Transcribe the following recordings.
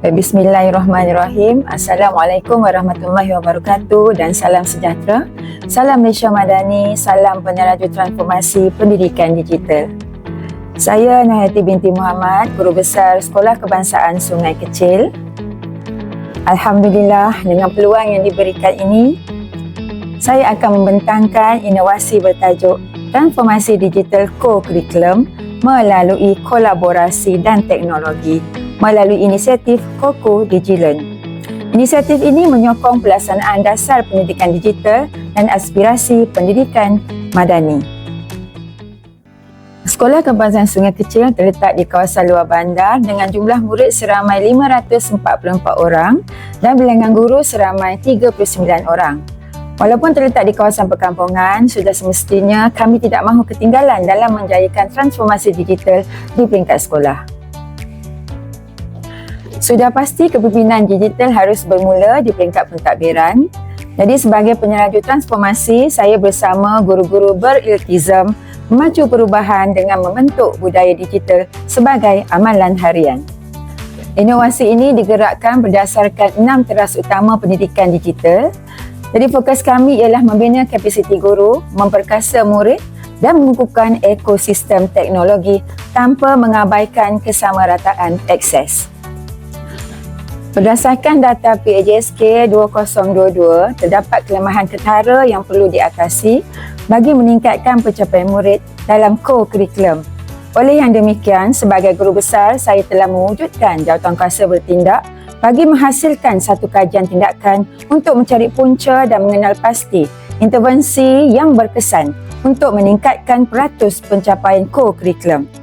Bismillahirrahmanirrahim. Assalamualaikum warahmatullahi wabarakatuh dan salam sejahtera. Salam Malaysia Madani, salam penyelaju transformasi pendidikan digital. Saya Nahati binti Muhammad, Guru Besar Sekolah Kebangsaan Sungai Kecil. Alhamdulillah dengan peluang yang diberikan ini, saya akan membentangkan inovasi bertajuk Transformasi Digital Co-Curriculum melalui kolaborasi dan teknologi melalui inisiatif Koko Digilearn. Inisiatif ini menyokong pelaksanaan dasar pendidikan digital dan aspirasi pendidikan madani. Sekolah Kebangsaan Sungai Kecil terletak di kawasan luar bandar dengan jumlah murid seramai 544 orang dan bilangan guru seramai 39 orang. Walaupun terletak di kawasan perkampungan, sudah semestinya kami tidak mahu ketinggalan dalam menjayakan transformasi digital di peringkat sekolah. Sudah pasti kepimpinan digital harus bermula di peringkat pentadbiran. Jadi sebagai penyelaju transformasi, saya bersama guru-guru beriltizam memacu perubahan dengan membentuk budaya digital sebagai amalan harian. Inovasi ini digerakkan berdasarkan enam teras utama pendidikan digital. Jadi fokus kami ialah membina kapasiti guru, memperkasa murid dan mengukuhkan ekosistem teknologi tanpa mengabaikan kesamarataan akses. Berdasarkan data PAJSK 2022, terdapat kelemahan ketara yang perlu diatasi bagi meningkatkan pencapaian murid dalam co-curriculum. Oleh yang demikian, sebagai guru besar, saya telah mewujudkan jawatankuasa bertindak bagi menghasilkan satu kajian tindakan untuk mencari punca dan mengenal pasti intervensi yang berkesan untuk meningkatkan peratus pencapaian co-curriculum.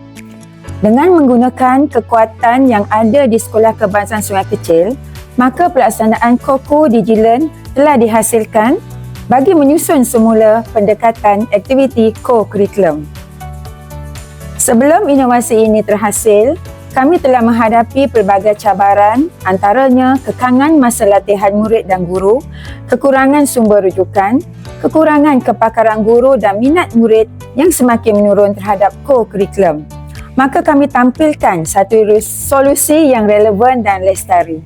Dengan menggunakan kekuatan yang ada di Sekolah Kebangsaan Sungai Kecil, maka pelaksanaan KOKO di Jilen telah dihasilkan bagi menyusun semula pendekatan aktiviti co-curriculum. Sebelum inovasi ini terhasil, kami telah menghadapi pelbagai cabaran antaranya kekangan masa latihan murid dan guru, kekurangan sumber rujukan, kekurangan kepakaran guru dan minat murid yang semakin menurun terhadap co-curriculum maka kami tampilkan satu solusi yang relevan dan lestari.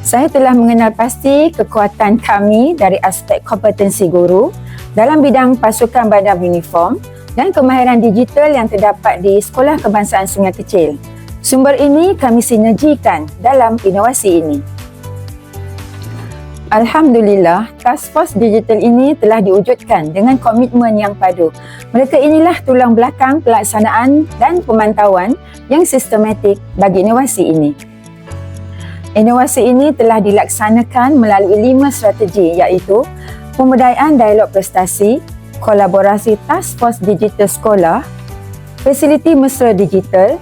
Saya telah mengenal pasti kekuatan kami dari aspek kompetensi guru dalam bidang pasukan badan uniform dan kemahiran digital yang terdapat di Sekolah Kebangsaan Sungai Kecil. Sumber ini kami sinergikan dalam inovasi ini. Alhamdulillah, Task Force Digital ini telah diwujudkan dengan komitmen yang padu. Mereka inilah tulang belakang pelaksanaan dan pemantauan yang sistematik bagi inovasi ini. Inovasi ini telah dilaksanakan melalui lima strategi iaitu pemberdayaan dialog prestasi, kolaborasi Task Force Digital Sekolah, fasiliti mesra digital,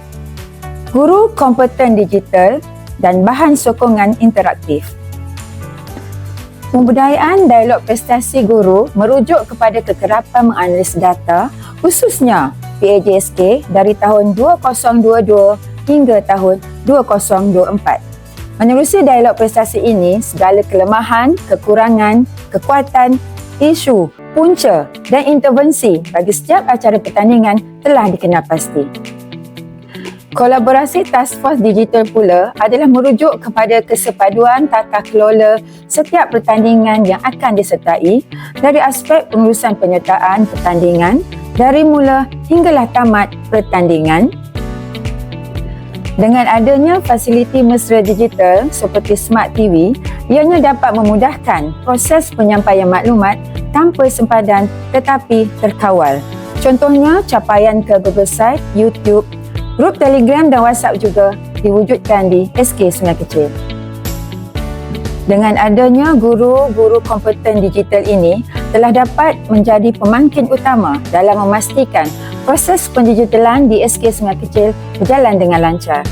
guru kompeten digital dan bahan sokongan interaktif. Pembudayaan dialog prestasi guru merujuk kepada kekerapan menganalisis data khususnya PAJSK dari tahun 2022 hingga tahun 2024. Menerusi dialog prestasi ini, segala kelemahan, kekurangan, kekuatan, isu, punca dan intervensi bagi setiap acara pertandingan telah dikenal pasti. Kolaborasi Task Force Digital pula adalah merujuk kepada kesepaduan tata kelola setiap pertandingan yang akan disertai dari aspek pengurusan penyertaan pertandingan dari mula hinggalah tamat pertandingan. Dengan adanya fasiliti mesra digital seperti Smart TV, ianya dapat memudahkan proses penyampaian maklumat tanpa sempadan tetapi terkawal. Contohnya capaian ke website, YouTube, Grup Telegram dan WhatsApp juga diwujudkan di SK Sungai Kecil. Dengan adanya guru-guru kompeten digital ini telah dapat menjadi pemangkin utama dalam memastikan proses pendigitalan di SK Sungai Kecil berjalan dengan lancar.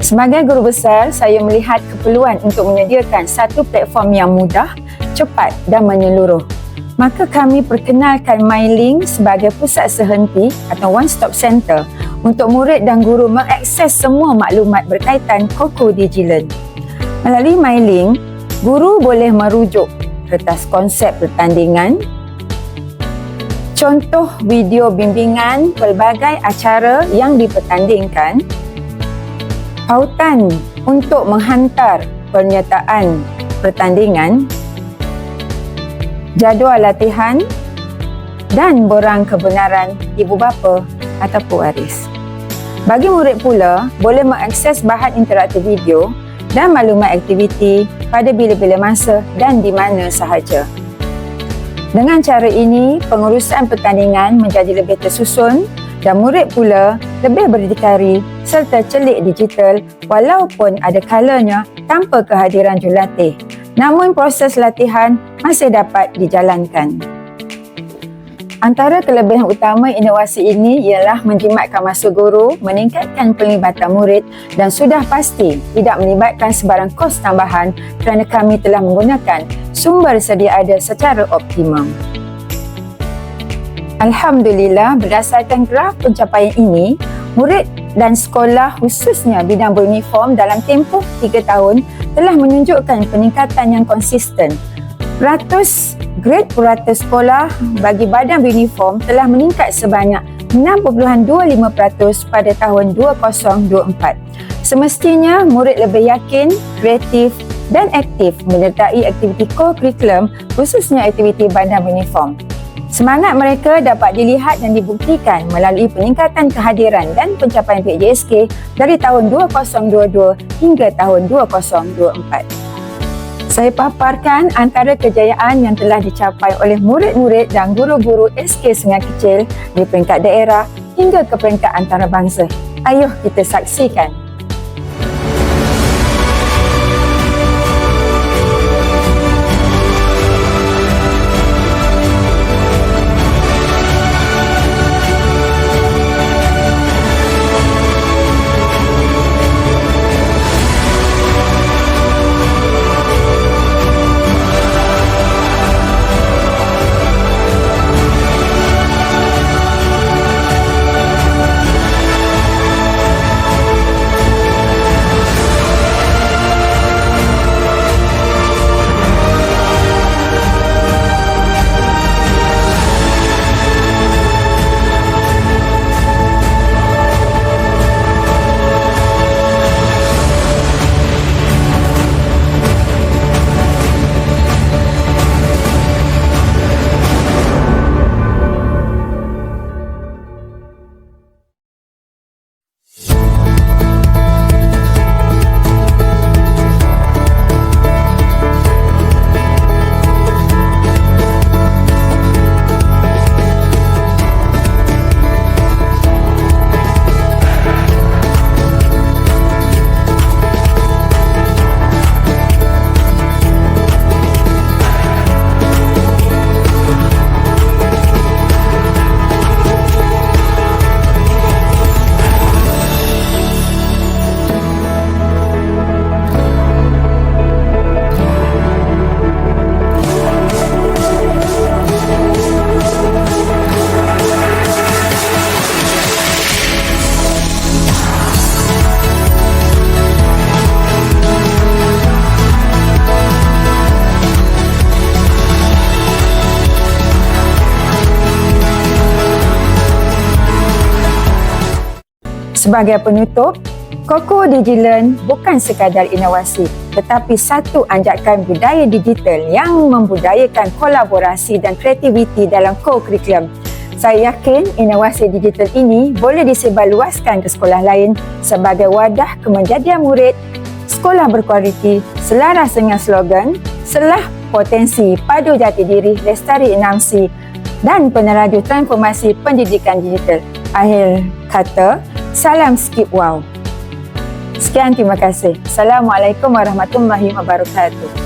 Sebagai guru besar, saya melihat keperluan untuk menyediakan satu platform yang mudah, cepat dan menyeluruh. Maka kami perkenalkan MyLink sebagai pusat sehenti atau one-stop center untuk murid dan guru mengakses semua maklumat berkaitan Koko Digilearn. Melalui MyLink, guru boleh merujuk kertas konsep pertandingan, contoh video bimbingan pelbagai acara yang dipertandingkan, Pautan untuk menghantar pernyataan pertandingan, jadual latihan dan borang kebenaran ibu bapa ataupun waris. Bagi murid pula, boleh mengakses bahan interaktif video dan maklumat aktiviti pada bila-bila masa dan di mana sahaja. Dengan cara ini, pengurusan pertandingan menjadi lebih tersusun dan murid pula lebih berdikari serta celik digital walaupun ada kalanya tanpa kehadiran jurulatih. Namun proses latihan masih dapat dijalankan. Antara kelebihan utama inovasi ini ialah menjimatkan masa guru, meningkatkan pelibatan murid dan sudah pasti tidak melibatkan sebarang kos tambahan kerana kami telah menggunakan sumber sedia ada secara optimum. Alhamdulillah berdasarkan graf pencapaian ini, murid dan sekolah khususnya bidang beruniform dalam tempoh 3 tahun telah menunjukkan peningkatan yang konsisten Ratus grade purata sekolah bagi badan uniform telah meningkat sebanyak 6.25% pada tahun 2024. Semestinya murid lebih yakin, kreatif dan aktif menyertai aktiviti co-curriculum khususnya aktiviti badan uniform. Semangat mereka dapat dilihat dan dibuktikan melalui peningkatan kehadiran dan pencapaian PJSK dari tahun 2022 hingga tahun 2024 saya paparkan antara kejayaan yang telah dicapai oleh murid-murid dan guru-guru SK Sungai Kecil di peringkat daerah hingga ke peringkat antarabangsa. Ayuh kita saksikan. Sebagai penutup, Koko Digilearn bukan sekadar inovasi tetapi satu anjakan budaya digital yang membudayakan kolaborasi dan kreativiti dalam co-curriculum. Saya yakin inovasi digital ini boleh disebarluaskan ke sekolah lain sebagai wadah kemenjadian murid sekolah berkualiti selaras dengan slogan Selah Potensi Padu Jati Diri Lestari Enamsi dan peneraju transformasi pendidikan digital. Akhir kata, Salam skip wow. Sekian terima kasih. Assalamualaikum warahmatullahi wabarakatuh.